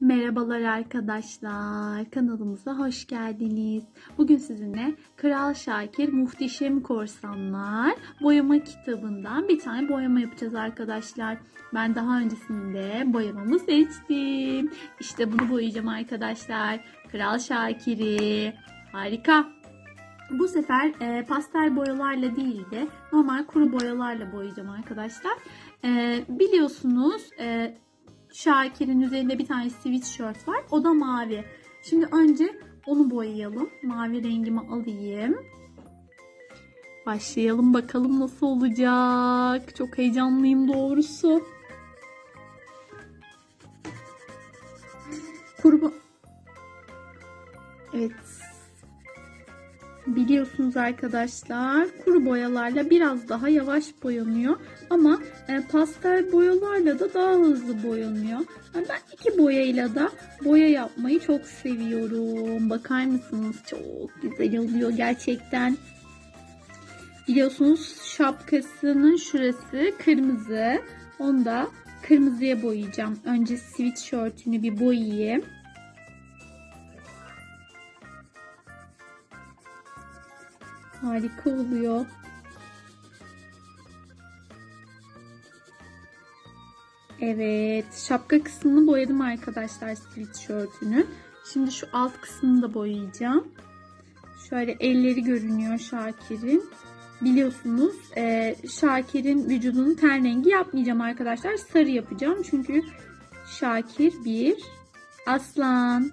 Merhabalar arkadaşlar. Kanalımıza hoş geldiniz. Bugün sizinle Kral Şakir Muhteşem Korsanlar boyama kitabından bir tane boyama yapacağız arkadaşlar. Ben daha öncesinde boyamamı seçtim. İşte bunu boyayacağım arkadaşlar. Kral Şakir'i. Harika. Bu sefer e, pastel boyalarla değil de normal kuru boyalarla boyayacağım arkadaşlar. E, biliyorsunuz e, Şakir'in üzerinde bir tane sweatshirt var. O da mavi. Şimdi önce onu boyayalım. Mavi rengimi alayım. Başlayalım bakalım nasıl olacak. Çok heyecanlıyım doğrusu. Biliyorsunuz arkadaşlar kuru boyalarla biraz daha yavaş boyanıyor. Ama e, pastel boyalarla da daha hızlı boyanıyor. Yani ben iki boyayla da boya yapmayı çok seviyorum. Bakar mısınız? Çok güzel oluyor gerçekten. Biliyorsunuz şapkasının şurası kırmızı. Onu da kırmızıya boyayacağım. Önce sweatshirtünü bir boyayayım. Harika oluyor. Evet, şapka kısmını boyadım arkadaşlar sweatshirtünü. Şimdi şu alt kısmını da boyayacağım. Şöyle elleri görünüyor Şakir'in. Biliyorsunuz e, Şakir'in vücudunun ten rengi yapmayacağım arkadaşlar. Sarı yapacağım. Çünkü Şakir bir aslan.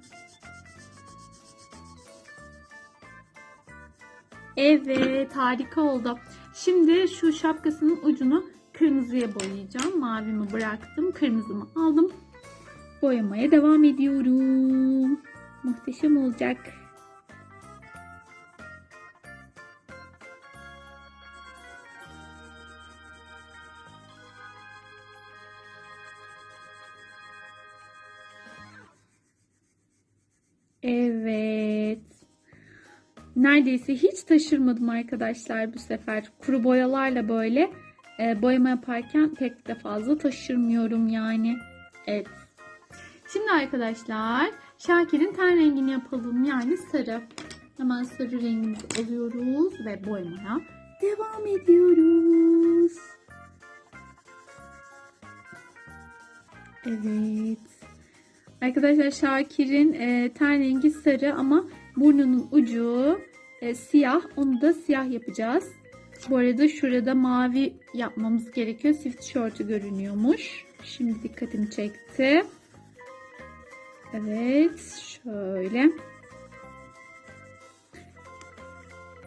Evet harika oldu. Şimdi şu şapkasının ucunu kırmızıya boyayacağım. Mavimi bıraktım. Kırmızımı aldım. Boyamaya devam ediyorum. Muhteşem olacak. Evet. Neredeyse hiç taşırmadım arkadaşlar bu sefer. Kuru boyalarla böyle e, boyama yaparken pek de fazla taşırmıyorum yani. Evet. Şimdi arkadaşlar Şakir'in ten rengini yapalım yani sarı. Hemen sarı rengimizi alıyoruz ve boyamaya devam ediyoruz. Evet. Arkadaşlar Şakir'in e, ten rengi sarı ama burnunun ucu e, siyah. Onu da siyah yapacağız. Bu arada şurada mavi yapmamız gerekiyor. Sweatshirt'ü görünüyormuş. Şimdi dikkatimi çekti. Evet. Şöyle.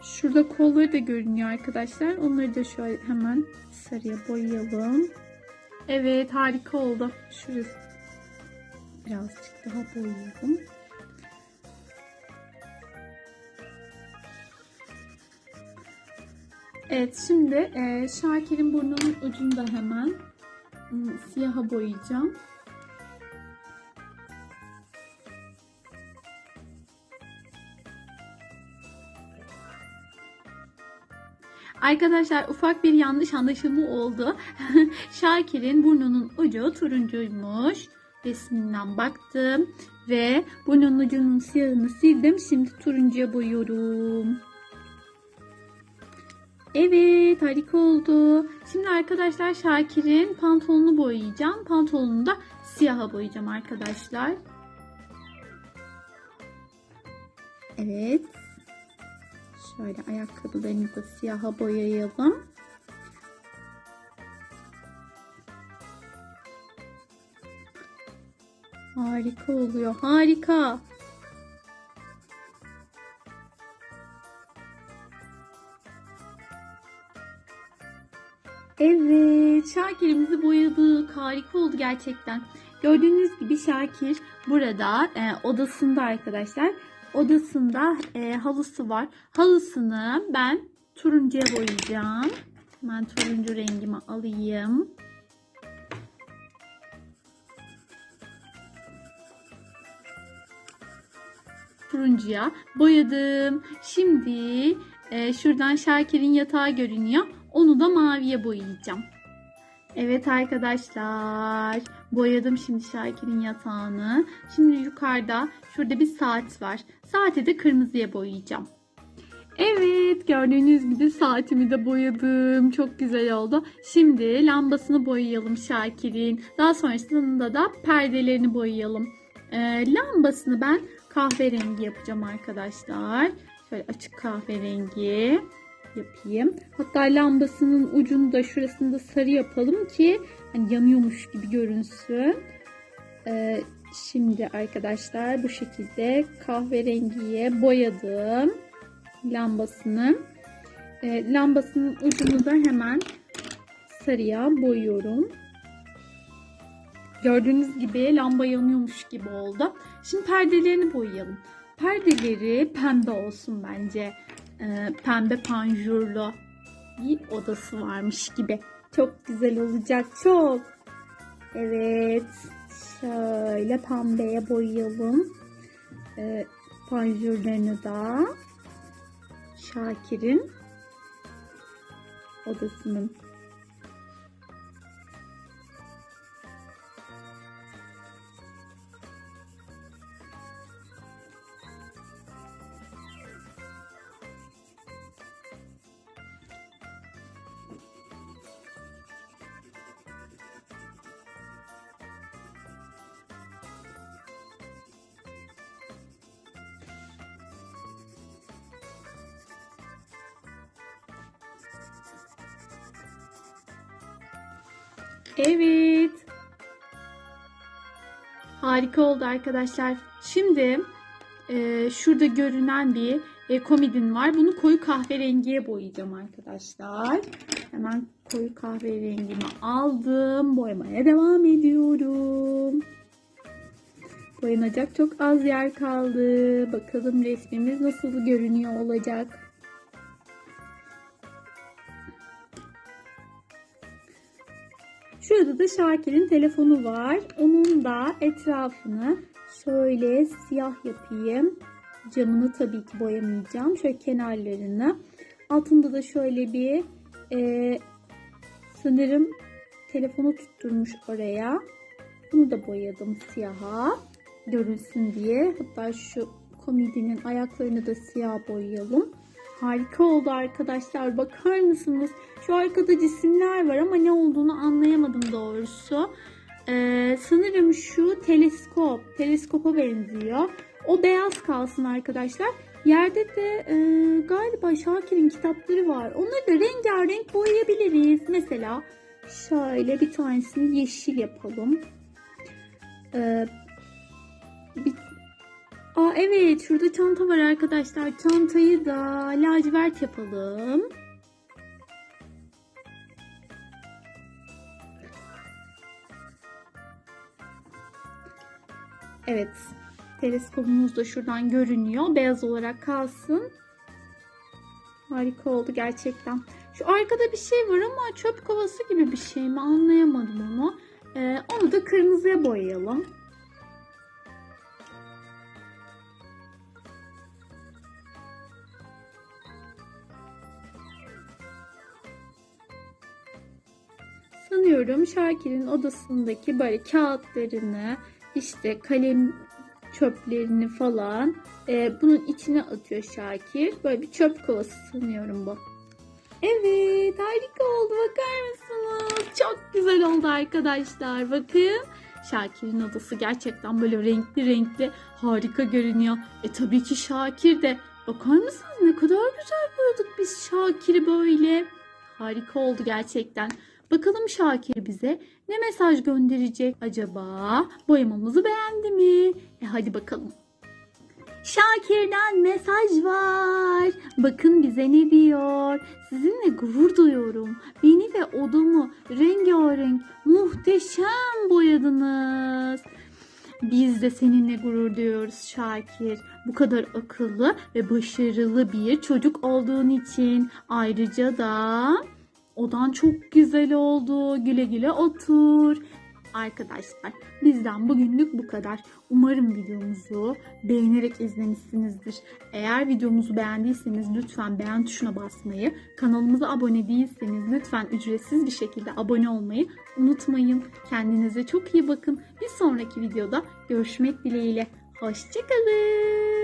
Şurada kolları da görünüyor arkadaşlar. Onları da şöyle hemen sarıya boyayalım. Evet harika oldu. Şurası birazcık daha boyayalım. Evet şimdi e, Şakir'in burnunun ucunu da hemen ım, siyaha boyayacağım. Arkadaşlar ufak bir yanlış anlaşılma oldu. Şakir'in burnunun ucu turuncuymuş. Resminden baktım ve burnunun ucunun siyahını sildim. Şimdi turuncuya boyuyorum. Evet harika oldu. Şimdi arkadaşlar Şakir'in pantolonunu boyayacağım. Pantolonunu da siyaha boyayacağım arkadaşlar. Evet. Şöyle ayakkabılarını da siyaha boyayalım. Harika oluyor. Harika. Evet, Şakir'imizi boyadık. Harika oldu gerçekten. Gördüğünüz gibi Şakir burada e, odasında arkadaşlar. Odasında e, halısı var. Halısını ben turuncuya boyayacağım. Hemen turuncu rengimi alayım. Turuncuya boyadım. Şimdi e, şuradan Şakir'in yatağı görünüyor. Onu da maviye boyayacağım. Evet arkadaşlar. Boyadım şimdi Şakir'in yatağını. Şimdi yukarıda şurada bir saat var. Saati de kırmızıya boyayacağım. Evet gördüğünüz gibi saatimi de boyadım. Çok güzel oldu. Şimdi lambasını boyayalım Şakir'in. Daha sonrasında da perdelerini boyayalım. Ee, lambasını ben kahverengi yapacağım arkadaşlar. Şöyle açık kahverengi yapayım. Hatta lambasının ucunu da şurasını da sarı yapalım ki hani yanıyormuş gibi görünsün. Ee, şimdi arkadaşlar bu şekilde kahverengiye boyadım lambasını. Ee, lambasının ucunu da hemen sarıya boyuyorum. Gördüğünüz gibi lamba yanıyormuş gibi oldu. Şimdi perdelerini boyayalım. Perdeleri pembe olsun bence. Ee, pembe panjurlu bir odası varmış gibi. Çok güzel olacak çok. Evet. Şöyle pembeye boyayalım. Ee, panjurlarını da Şakir'in odasının Evet. Harika oldu arkadaşlar. Şimdi e, şurada görünen bir e, komedin var. Bunu koyu kahverengiye boyayacağım arkadaşlar. Hemen koyu kahverengimi aldım. Boyamaya devam ediyorum. Boyanacak çok az yer kaldı. Bakalım resmimiz nasıl görünüyor olacak. Şurada da Şakir'in telefonu var. Onun da etrafını şöyle siyah yapayım. Camını tabii ki boyamayacağım. Şöyle kenarlarını. Altında da şöyle bir e, sanırım telefonu tutturmuş oraya. Bunu da boyadım siyaha. Görünsün diye. Hatta şu komedinin ayaklarını da siyah boyayalım. Harika oldu arkadaşlar. Bakar mısınız? Şu arkada cisimler var ama ne olduğunu anlayamadım doğrusu. Ee, sanırım şu teleskop. Teleskopa benziyor. O beyaz kalsın arkadaşlar. Yerde de e, galiba Şakir'in kitapları var. Onları da rengarenk boyayabiliriz. Mesela şöyle bir tanesini yeşil yapalım. Ee, bir Aa evet şurada çanta var arkadaşlar. Çantayı da lacivert yapalım. Evet. Teleskopumuz da şuradan görünüyor. Beyaz olarak kalsın. Harika oldu gerçekten. Şu arkada bir şey var ama çöp kovası gibi bir şey mi anlayamadım onu. Ee, onu da kırmızıya boyayalım. Sanıyorum Şakir'in odasındaki böyle kağıtlarını, işte kalem çöplerini falan e, bunun içine atıyor Şakir. Böyle bir çöp kovası sanıyorum bu. Evet harika oldu bakar mısınız? Çok güzel oldu arkadaşlar. Bakın Şakir'in odası gerçekten böyle renkli renkli harika görünüyor. E tabii ki Şakir de. Bakar mısınız ne kadar güzel boyadık biz Şakir'i böyle. Harika oldu gerçekten. Bakalım Şakir bize ne mesaj gönderecek acaba? Boyamamızı beğendi mi? E hadi bakalım. Şakir'den mesaj var. Bakın bize ne diyor. Sizinle gurur duyuyorum. Beni ve odamı rengarenk muhteşem boyadınız. Biz de seninle gurur duyuyoruz Şakir. Bu kadar akıllı ve başarılı bir çocuk olduğun için. Ayrıca da odan çok güzel oldu. Güle güle otur. Arkadaşlar bizden bugünlük bu kadar. Umarım videomuzu beğenerek izlemişsinizdir. Eğer videomuzu beğendiyseniz lütfen beğen tuşuna basmayı, kanalımıza abone değilseniz lütfen ücretsiz bir şekilde abone olmayı unutmayın. Kendinize çok iyi bakın. Bir sonraki videoda görüşmek dileğiyle. Hoşçakalın.